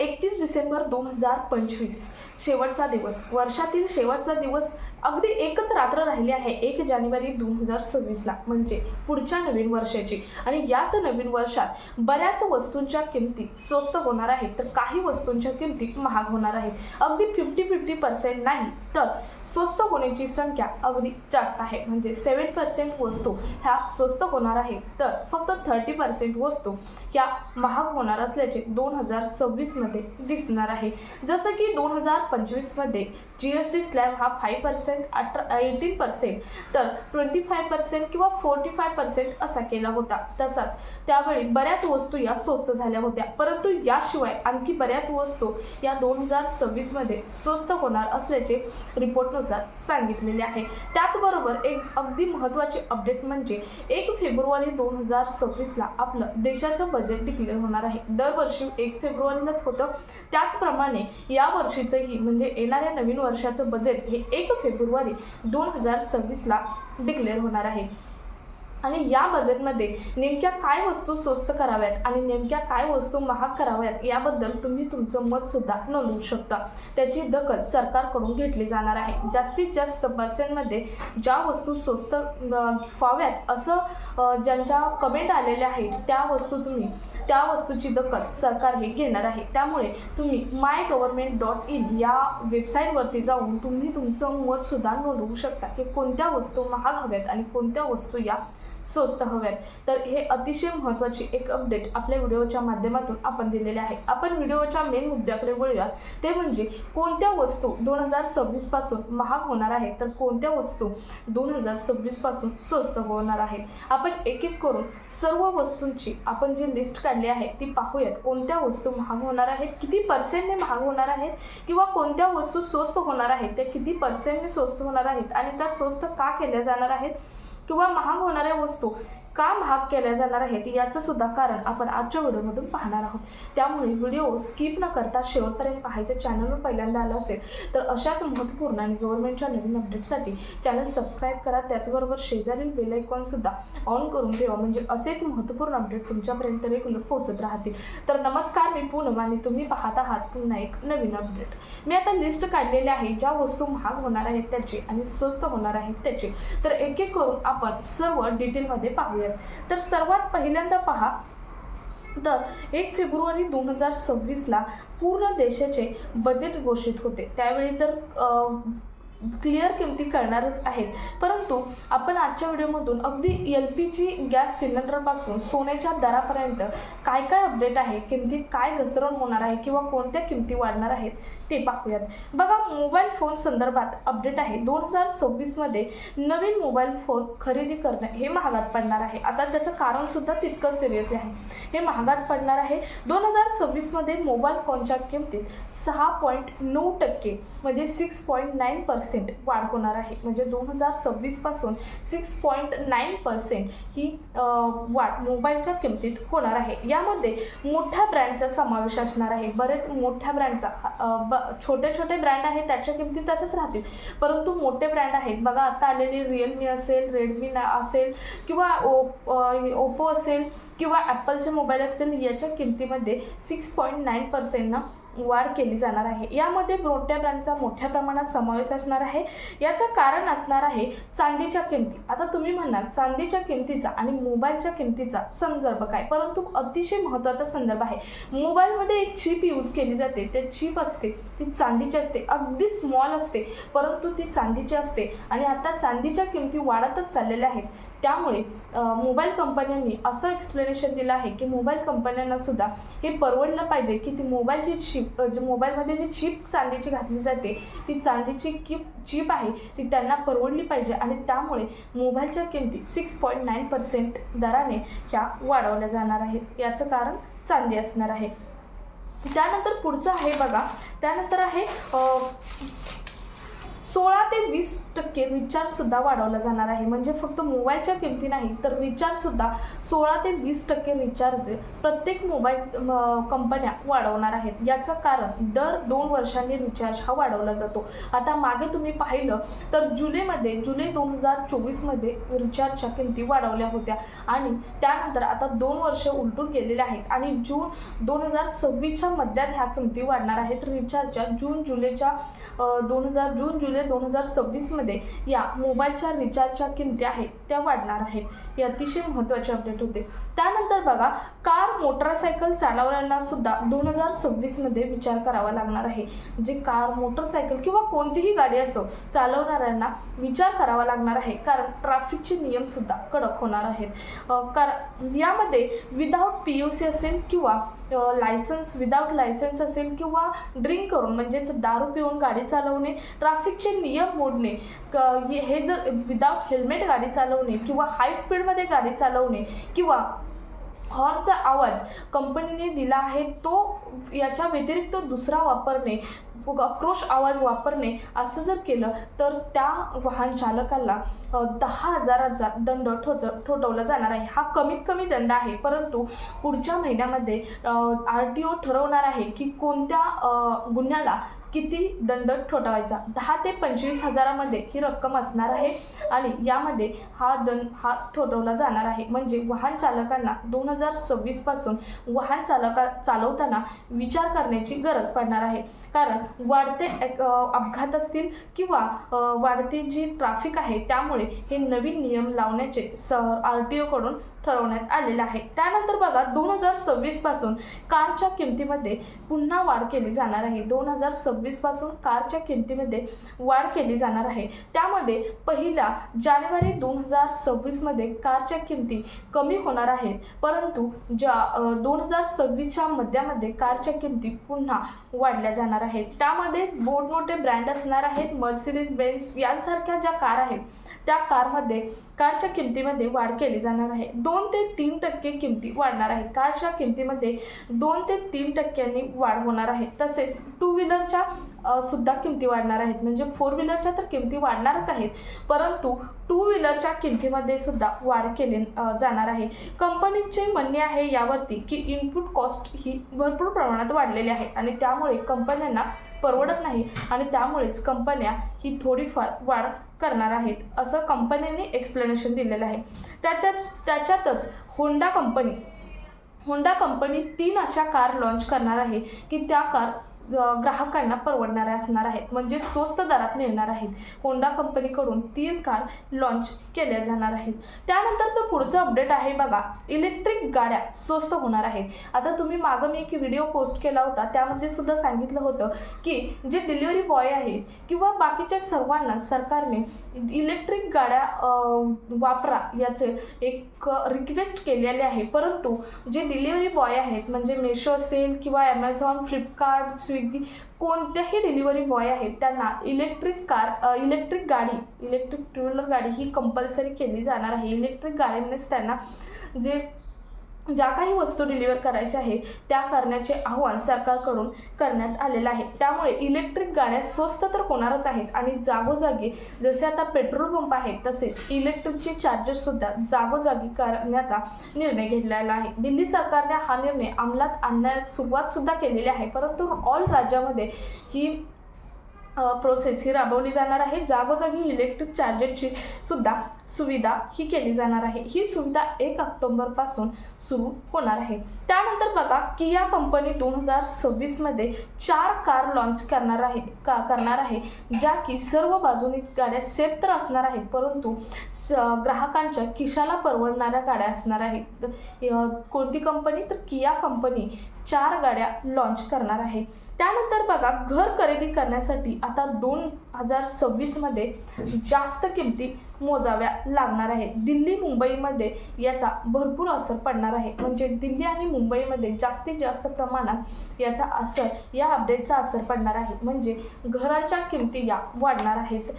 एकतीस डिसेंबर दोन हजार पंचवीस. शेवटचा दिवस. वर्षातील शेवटचा दिवस अगदी एकच रात्र राहिली आहे एक जानेवारी दोन हजार सव्वीसला. म्हणजे पुढच्या नवीन वर्षाची. आणि याच नवीन वर्षात बऱ्याच वस्तूंच्या किमती स्वस्त होणार आहेत. तर काही वस्तूंच्या किमती महाग होणार आहेत. अगदी फिफ्टी फिफ्टी पर्सेंट नाही तर स्वस्त होण्याची संख्या अगदी जास्त आहे. म्हणजे सेवन पर्सेंट वस्तू ह्या स्वस्त होणार आहेत. तर फक्त थर्टी पर्सेंट वस्तू ह्या महाग होणार असल्याचे दोन हजार सव्वीसमध्ये दिसणार आहे. जसं की दोन हजार पंचवीसमध्ये जी एस टी स्लॅब हा फाईव्ह पर्सेंट अठरा एटीन पर्सेंट तर ट्वेंटी फाय पर्सेंट किंवा फोर्टी फाय पर्सेंट असा केला होता. तसाच त्यावेळी बऱ्याच वस्तू या स्वस्त झाल्या होत्या. परंतु याशिवाय आणखी बऱ्याच वस्तू या दोन हजार सव्वीसमध्ये स्वस्त होणार असल्याचे रिपोर्टनुसार सांगितलेले आहे. त्याचबरोबर एक अगदी महत्त्वाचे अपडेट म्हणजे एक फेब्रुवारी दोन हजार सव्वीसला आपलं देशाचं बजेट डिक्लेअर होणार आहे. दरवर्षी एक फेब्रुवारीलाच होतं. त्याचप्रमाणे या वर्षीचंही म्हणजे येणाऱ्या नवीन वर्षाचं बजेट हे एक फेब्रुवारी दोन हजार सव्वीसला डिक्लेअर होणार आहे. आणि या बजेटमध्ये नेमक्या काय वस्तू स्वस्त कराव्यात आणि नेमक्या काय वस्तू महाग कराव्यात याबद्दल तुम्ही तुमचं मतसुद्धा नोंदवू शकता. त्याची दखल सरकारकडून घेतली जाणार आहे. जास्तीत जास्त पर्सेंटमध्ये ज्या वस्तू स्वस्त व्हाव्यात असं ज्यांच्या कमेंट आलेल्या आहेत त्या वस्तू तुम्ही त्या वस्तूची दखल सरकार हे घेणार आहे. त्यामुळे तुम्ही माय गव्हर्मेंट डॉट इन या वेबसाईटवरती जाऊन तुम्ही तुमचं मतसुद्धा नोंदवू शकता की कोणत्या वस्तू महाग हव्यात आणि कोणत्या वस्तू या स्वस्त हव्यात. तर हे अतिशय महत्त्वाची एक अपडेट आपल्या व्हिडिओच्या माध्यमातून आपण दिलेले आहे. आपण व्हिडिओच्या मेन मुद्द्याकडे वळूयात. ते म्हणजे कोणत्या वस्तू दोन हजार सव्वीसपासून महाग होणार आहेत तर कोणत्या वस्तू दोन हजार सव्वीसपासून स्वस्त होणार आहेत? आपण एक एक करून सर्व वस्तूंची आपण जी लिस्ट काढली आहे ती पाहूयात. कोणत्या वस्तू महाग होणार आहेत किती पर्सेंटने महाग होणार आहेत किंवा कोणत्या वस्तू स्वस्त होणार आहेत त्या किती पर्सेंटने स्वस्त होणार आहेत आणि त्या स्वस्त का केल्या जाणार आहेत किंवा महाग होणाऱ्या वस्तू का महाग केल्या जाणार आहेत याचं सुद्धा कारण आपण आजच्या व्हिडिओमधून पाहणार आहोत. त्यामुळे व्हिडिओ स्किप न करता शेवटपर्यंत पाहायचं चॅनलवर पहिल्यांदा आलं असेल तर अशाच महत्त्वपूर्ण आणि गव्हर्नमेंटच्या नवीन अपडेटसाठी चॅनल सबस्क्राईब करा. त्याचबरोबर शेजारील बेल आयकॉन सुद्धा ऑन करून ठेवा. म्हणजे असेच महत्त्वपूर्ण अपडेट तुमच्यापर्यंत रेग्युलर पोहोचत राहतील. तर नमस्कार मी पूनम आणि तुम्ही पाहत आहात पुन्हा एक नवीन अपडेट मी आता लिस्ट काढलेली आहे ज्या वस्तू महाग होणार आहेत त्याची आणि स्वस्त होणार आहेत त्याची. तर एक एक करून आपण सर्व डिटेलमध्ये आहेत तर सर्वात पहिल्यांदा पहा तर एक फेब्रुवारी दोन हजार सव्वीसला पूर्ण देशाचे बजेट घोषित होते. त्यावेळी तर क्लिअर किमती करणारच आहेत. परंतु आपण आजच्या व्हिडिओमधून अगदी एल पी जी गॅस सिलेंडरपासून सोन्याच्या दरापर्यंत काय काय अपडेट आहे किमती काय घसरण होणार आहे किंवा कोणत्या किमती वाढणार आहेत ते पाहूयात. बघा मोबाईल फोन संदर्भात अपडेट आहे. दोन हजार सव्वीसमध्ये नवीन मोबाईल फोन खरेदी करणं हे महागात पडणार आहे. आता त्याचं कारणसुद्धा तितकं तितकंच सिरियस आहे. हे महागात पडणार आहे. दोन हजार सव्वीसमध्ये मोबाईल फोनच्या किमतीत सहा पॉईंट नऊ टक्के म्हणजे सिक्स पॉईंट नाईन पर्सेंट वाढ होणार आहे. म्हणजे दोन हजार सव्वीसपासून सिक्स पॉईंट नाईन पर्सेंट ही वाढ मोबाईलच्या किमतीत होणार आहे. यामध्ये मोठ्या ब्रँडचा समावेश असणार आहे. बरेच मोठ्या ब्रँडचा ब छोटे छोटे ब्रँड आहेत त्याच्या किमती तसेच राहतील. परंतु मोठे ब्रँड आहेत. बघा आता आलेली रिअलमी असेल रेडमी असेल किंवा ओप ओप्पो असेल किंवा ॲपलचे मोबाईल असतील याच्या किमतीमध्ये सिक्स पॉईंट नाईन पर्सेंटनं वाढ केली जाणार आहे. यामध्ये मोठ्या ब्रँडचा मोठ्या प्रमाणात समावेश असणार आहे. याचं कारण असणार आहे चांदीच्या किमती. आता तुम्ही म्हणाल चांदीच्या किमतीचा आणि मोबाईलच्या किमतीचा संदर्भ काय? परंतु अतिशय महत्त्वाचा संदर्भ आहे. मोबाईलमध्ये एक चिप यूज केली जाते. ते चिप असते ती चांदीची असते अगदी स्मॉल असते परंतु ती चांदीची असते. आणि आता चांदीच्या किमती वाढतच चाललेल्या आहेत. त्यामुळे मोबाईल कंपन्यांनी असं एक्सप्लेनेशन दिलं आहे की मोबाईल कंपन्यांना सुद्धा हे परवडलं पाहिजे की ती मोबाईलची चिप जे मोबाईलमध्ये जी चिप चांदीची घातली जाते ती चांदीची किप चिप आहे ती त्यांना परवडली पाहिजे आणि त्यामुळे मोबाईलच्या किमती सिक्स पॉईंट नाईन पर्सेंट दराने ह्या वाढवल्या जाणार आहेत. याचं कारण चांदी असणार आहे. त्यानंतर पुढचं आहे बघा. त्यानंतर आहे सोळा ते वीस टक्के रिचार्जसुद्धा वाढवला जाणार आहे. म्हणजे फक्त मोबाईलच्या किमती नाही तर रिचार्जसुद्धा सोळा ते वीस टक्के रिचार्ज प्रत्येक मोबाईल कंपन्या वाढवणार आहेत. याचं कारण दर दोन वर्षांनी रिचार्ज हा वाढवला जातो. आता मागे तुम्ही पाहिलं तर जुलैमध्ये जुलै दोन हजार चोवीसमध्ये रिचार्जच्या किमती वाढवल्या होत्या. आणि त्यानंतर आता दोन वर्ष उलटून गेलेले आहेत. आणि जून दोन हजार सव्वीसच्या मध्यात ह्या किमती वाढणार आहेत. रिचार्जच्या जून जुलैच्या दोन हजार जून जुलै म्हणजे दोन हजार सव्वीसमध्ये या मोबाईलच्या रिचार्जच्या किमती आहेत त्या वाढणार आहेत. हे अतिशय महत्त्वाचे अपडेट होते. त्यानंतर बघा कार मोटरसायकल चालवणाऱ्यांना सुद्धा दोन हजार सव्वीसमध्ये विचार करावा लागणार आहे. जे कार मोटरसायकल किंवा कोणतीही गाडी असो चालवणाऱ्यांना विचार करावा लागणार आहे. कारण ट्रॅफिकचे नियमसुद्धा कडक होणार आहेत. कार कारण यामध्ये विदाऊट पी यू सी असेल किंवा लायसन्स विदाऊट लायसन्स असेल किंवा ड्रिंक करून म्हणजेच दारू पिऊन गाडी चालवणे ट्रॅफिकचे नियम मोडणे क- हे हे जर विदाऊट हेल्मेट गाडी चालवणे किंवा हाय स्पीडमध्ये गाडी चालवणे किंवा हॉर्नचा आवाज कंपनीने दिला आहे तो याच्या व्यतिरिक्त दुसरा वापरणे आक्रोश आवाज वापरणे असं जर केलं तर त्या वाहन चालकाला दहा हजाराचा दंड ठोच ठोठवला जाणार आहे. हा कमीत कमी दंड आहे परंतु पुढच्या महिन्यामध्ये आर टी ओ ठरवणार आहे की कोणत्या गुन्ह्याला किती दंड ठोठावायचा? दहा ते पंचवीस हजारामध्ये ही रक्कम असणार आहे आणि यामध्ये हा दंड हा ठोठवला जाणार आहे. म्हणजे वाहन चालकांना दोन हजार सव्वीसपासून वाहन चालका चालवताना विचार करण्याची गरज पडणार आहे. कारण वाढते एक- अपघात असतील किंवा वाढते जी ट्रॅफिक आहे त्यामुळे हे नवीन नियम लावण्याचे स आर टी ओकडून ठरवण्यात आलेला आहे. त्यानंतर बघा दोन हजार सव्वीसपासून कारच्या किमतीमध्ये पुन्हा वाढ केली जाणार आहे. दोन हजार सव्वीसपासून कारच्या किमतीमध्ये वाढ केली जाणार आहे. त्यामध्ये पहिला जानेवारी दोन हजार सव्वीसमध्ये कारच्या किमती कमी होणार आहेत. परंतु ज्या दोन हजार सव्वीसच्या मध्यामध्ये कारच्या किमती पुन्हा वाढल्या जाणार आहेत. त्यामध्ये मोठमोठे ब्रँड असणार आहेत. मर्सिडीज बेन्स यांसारख्या ज्या कार आहेत त्या कारमध्ये कारच्या किमतीमध्ये वाढ केली जाणार आहे. दोन ते तीन टक्के किमती वाढणार आहे. कारच्या किमतीमध्ये दोन ते तीन टक्क्यांनी वाढ होणार आहे. तसेच टू व्हीलरच्या सुद्धा किमती वाढणार आहेत. म्हणजे फोर व्हीलरच्या तर किमती वाढणारच आहेत. परंतु टू व्हीलरच्या किमतीमध्ये सुद्धा वाढ केली जाणार आहे. कंपनीचे म्हणणे आहे यावरती की इनपुट कॉस्ट ही भरपूर प्रमाणात वाढलेली आहे. आणि त्यामुळे कंपन्यांना परवडत नाही आणि त्यामुळेच कंपन्या ही थोडीफार वाढ करणार आहेत असं कंपन्यांनी एक्सप्लेनेशन दिलेलं आहे. त्यातच त्याच्यातच होंडा कंपनी होंडा कंपनी तीन अशा कार लॉन्च करणार आहे की त्या कार ग्राहकांना परवडणाऱ्या असणार आहेत. म्हणजे स्वस्त दरात मिळणार आहेत. होंडा कंपनीकडून तीन कार लॉन्च केल्या जाणार आहेत. त्यानंतरचं पुढचं अपडेट आहे बघा. इलेक्ट्रिक गाड्या स्वस्त होणार आहेत. आता तुम्ही मागं मी एक व्हिडिओ पोस्ट केला होता. त्यामध्ये सुद्धा सांगितलं होतं की जे डिलिव्हरी बॉय आहेत किंवा बाकीच्या सर्वांना सरकारने इलेक्ट्रिक गाड्या वापरा याचे एक रिक्वेस्ट केलेले आहे. परंतु जे डिलिव्हरी बॉय आहेत म्हणजे मेशो असेल किंवा ॲमेझॉन फ्लिपकार्ट स्विगी कोणत्याही डिलिव्हरी बॉय आहेत त्यांना इलेक्ट्रिक कार इलेक्ट्रिक गाडी इलेक्ट्रिक टू व्हीलर गाडी ही कंपल्सरी केली जाणार आहे. इलेक्ट्रिक गाडीनेच त्यांना जे ज्या काही वस्तू डिलिव्हर करायच्या आहे त्या करण्याचे आव्हान सरकारकडून करण्यात आलेलं आहे. त्यामुळे इलेक्ट्रिक गाड्या स्वस्त तर होणारच आहेत आणि जागोजागी जसे आता पेट्रोल पंप आहेत तसेच इलेक्ट्रिकचे चार्जेससुद्धा जागोजागी करण्याचा निर्णय घेतलेला आहे. दिल्ली सरकारने हा निर्णय अंमलात आणण्यास सुरुवातसुद्धा केलेली आहे. परंतु ऑल राज्यामध्ये ही प्रोसेस ही राबवली जाणार आहे. जागोजागी इलेक्ट्रिक चार्जरची सुद्धा सुविधा ही केली जाणार आहे. ही सुविधा एक ऑक्टोबरपासून सुरू होणार आहे. त्यानंतर बघा किया कंपनी दोन हजार सव्वीसमध्ये चार कार लॉन्च करणार आहे का करणार आहे ज्या की सर्व बाजूनी गाड्या सेफ तर असणार आहेत परंतु स ग्राहकांच्या खिशाला परवडणाऱ्या गाड्या असणार आहेत. कोणती कंपनी? तर किया कंपनी चार गाड्या लॉन्च करणार आहे. त्यानंतर बघा घर खरेदी करण्यासाठी आता दोन हजार सव्वीसमध्ये जास्त किमती मोजाव्या लागणार आहेत. दिल्ली मुंबईमध्ये याचा भरपूर असर पडणार आहे. म्हणजे दिल्ली आणि मुंबईमध्ये जास्तीत जास्त प्रमाणात याचा असर या अपडेटचा असर पडणार आहे. म्हणजे घराच्या किमती या वाढणार आहेत.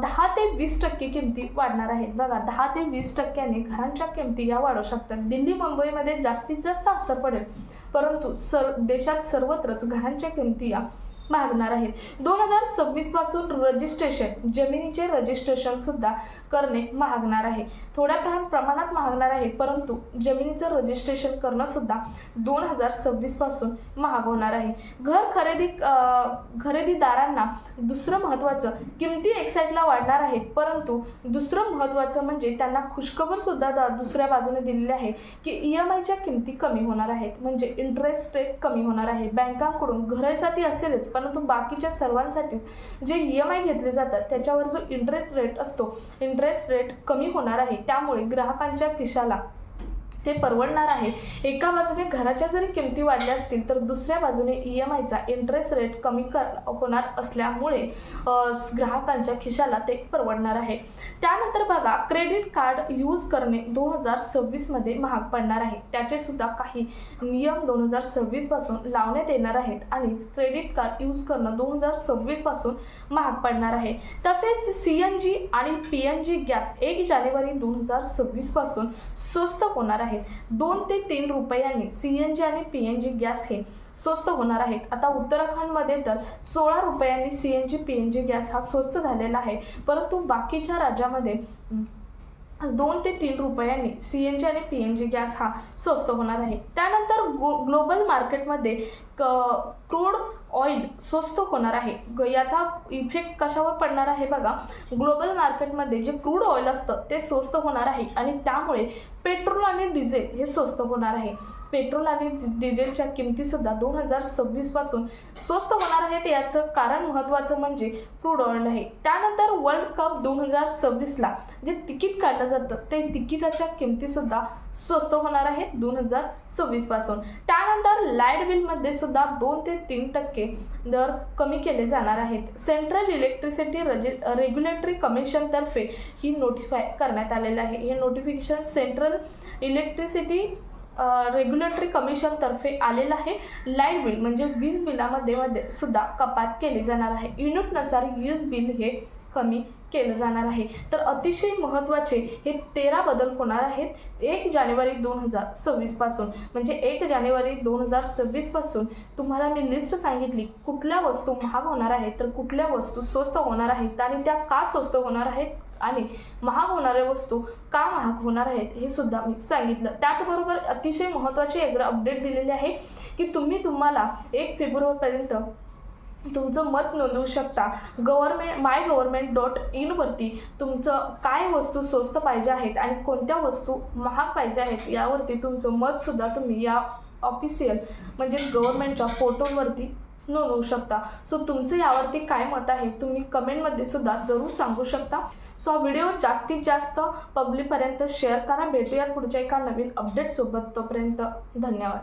दहा ते वीस टक्के किमती वाढणार आहेत. बघा दहा ते वीस टक्क्यांनी घरांच्या किमती या वाढू शकतात. दिल्ली मुंबईमध्ये जास्तीत जास्त असर पडेल. परंतु सर देशात सर्वत्रच घरांच्या किमती या महागणार आहेत. दोन हजार सव्वीसपासून रजिस्ट्रेशन जमिनीचे रजिस्ट्रेशन सुद्धा करणे महागणार आहे. थोड्या प्रमाणात महागणार आहे परंतु जमिनीचं रजिस्ट्रेशन करणं सुद्धा दोन हजार सव्वीसपासून महाग होणार आहे. घर खरेदी खरेदीदारांना दुसरं महत्त्वाचं किमती एक साईडला वाढणार आहेत परंतु दुसरं महत्त्वाचं म्हणजे त्यांना खुशखबर सुद्धा दुसऱ्या बाजूने दिलेली आहे की ई एम आयच्या किमती कमी होणार आहेत. म्हणजे इंटरेस्ट रेट कमी होणार आहे. बँकांकडून घरासाठी असेलच परंतु बाकीच्या सर्वांसाठीच जे ई एम आय घेतले जातात त्याच्यावर जो इंटरेस्ट रेट असतो इंटरेस्ट रेट कमी होणार आहे. त्यामुळे ग्राहकांच्या खिशाला ते परवडणार आहे. एका बाजूने घराच्या जरी किमती वाढल्या असतील तर दुसऱ्या बाजूने ई एम आयचा इंटरेस्ट रेट कमी कर होणार असल्यामुळे ग्राहकांच्या खिशाला ते परवडणार आहे. त्यानंतर बघा क्रेडिट कार्ड यूज करणे दोन हजार सव्वीसमध्ये महाग पडणार आहे. त्याचे सुद्धा काही नियम दोन हजार सव्वीसपासून लावण्यात येणार आहेत आणि क्रेडिट कार्ड यूज करणं दोन हजार सव्वीसपासून महाग पडणार आहे. तसेच सी एन जी आणि पी एन जी गॅस एक जानेवारी दोन हजार सव्वीसपासून स्वस्त होणार आहे. आहेत. दोन ते तीन रुपयांनी सी एन जी आणि पी एन जी गॅस हे स्वस्त होणार आहेत. आता उत्तराखंडमध्ये तर सोळा रुपयांनी C N G P N G gas हा स्वस्त झालेला आहे. परंतु बाकीच्या राज्यामध्ये दोन ते तीन रुपयांनी सी एन जी आणि पी एन जी गॅस हा स्वस्त होणार आहे. त्यानंतर ग्लो ग्लोबल मार्केटमध्ये क क्रूड ऑइल स्वस्त होणार आहे. ग याचा इफेक्ट कशावर पडणार आहे बघा? ग्लोबल मार्केटमध्ये जे क्रूड ऑइल असतं ते स्वस्त होणार आहे आणि त्यामुळे पेट्रोल आणि डिझेल हे स्वस्त होणार आहे. पेट्रोल आणि डिझेलच्या किमतीसुद्धा दोन हजार सव्वीसपासून स्वस्त होणार आहेत याचं कारण महत्त्वाचं म्हणजे क्रूड ऑइल आहे. त्यानंतर वर्ल्ड कप दोन हजार सव्वीसला जे तिकीट काढलं जातं ते तिकिटाच्या किमतीसुद्धा स्वस्त होणार आहे दोन हजार सव्वीसपासून त्यानंतर लाइट बिलमध्ये सुद्धा दोन ते तीन टक्के दर कमी केले जाणार आहेत. सेंट्रल इलेक्ट्रिसिटी रजि रेग्युलेटरी कमिशनतर्फे ही नोटिफाय करण्यात आलेलं आहे. हे नोटिफिकेशन सेंट्रल इलेक्ट्रिसिटी रेग्युलेटरी कमिशनतर्फे आलेलं आहे. लाइट बिल म्हणजे वीज बिलामध्ये मध्ये सुद्धा कपात केली जाणार आहे. युनिटनुसार वीज बिल हे कमी केलं जाणार आहे. तर अतिशय महत्त्वाचे हे तेरा बदल होणार आहेत. एक जानेवारी दोन हजार सव्वीसपासून म्हणजे एक जानेवारी दोन हजार सव्वीसपासून तुम्हाला मी लिस्ट सांगितली कुठल्या वस्तू महाग होणार आहेत तर कुठल्या वस्तू स्वस्त होणार आहेत आणि त्या का स्वस्त होणार आहेत आणि महाग होणाऱ्या वस्तू का महाग होणार आहेत हे सुद्धा मी सांगितलं. त्याचबरोबर अतिशय महत्त्वाचे एक अपडेट दिलेले आहे की तुम्ही तुम्हाला एक फेब्रुवारीपर्यंत तुमचं मत नोंदवू शकता. गव्हर्मेंट माय गव्हर्मेंट डॉट इनवरती तुमचं काय वस्तू स्वस्त पाहिजे आहेत आणि कोणत्या वस्तू महाग पाहिजे आहेत यावरती तुमचं मतसुद्धा तुम्ही या ऑफिशियल म्हणजे गव्हर्मेंटच्या फोटोवरती नोंदवू शकता. सो तुमचं यावरती काय मत आहे तुम्ही कमेंटमध्ये सुद्धा जरूर सांगू शकता. सो हा व्हिडिओ जास्तीत जास्त पब्लिकपर्यंत शेअर करा. भेटूयात पुढच्या एका नवीन अपडेटसोबत तोपर्यंत धन्यवाद.